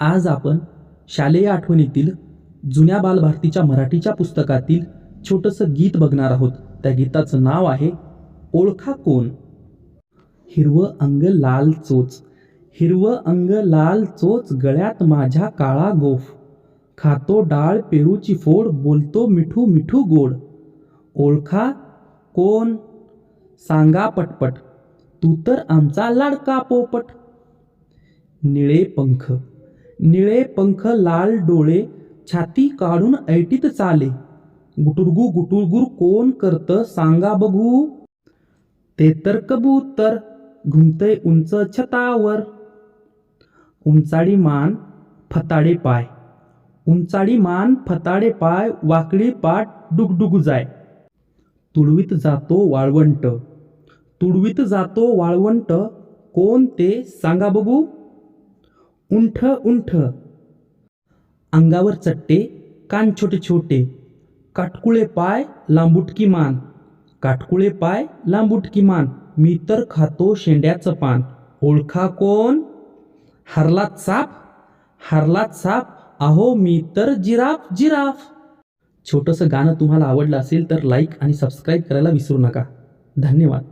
आज आपण शालेय आठवणीतील जुन्या बालभारतीच्या मराठीच्या पुस्तकातील छोटंसं गीत बघणार आहोत. त्या गीताचं नाव आहे ओळखा कोण? हिरवं अंग लाल चोच हिरवं अंग लाल चोच गळ्यात माझ्या काळा गोफ. खातो डाळ पेरूची फोड बोलतो मिठू मिठू गोड. ओळखा कोण? सांगा पटपट तू तर आमचा लाडका पोपट. निळे पंख निळे पंख लाल डोळे छाती काढून ऐटीत चाले. गुटुरगू गुटुरगुर कोण करतं? सांगा बघू. ते तर कबूतर घुमतय उंच छतावर. उंचाडी मान फताडे पाय. उंचाडी मान फताडे पाय वाकडी पाठ डुगडुगू जाय. तुडवीत जातो वाळवंट. तुडवीत जातो वाळवंट. कोण ते? सांगा बघू. उंठ उंठ. अंगावर चट्टे कान छोटे छोटे. काटकुळे पाय लांबुटकी मान. काटकुळे पाय लांबुटकी मान. मी तर खातो शेंड्याचं पान. ओळखा कोण? हरलात साप? हरलात साप? अहो मी तर जिराफ जिराफ. छोटंसं गाणं तुम्हाला आवडलं असेल तर लाईक आणि सबस्क्राईब करायला विसरू नका. धन्यवाद.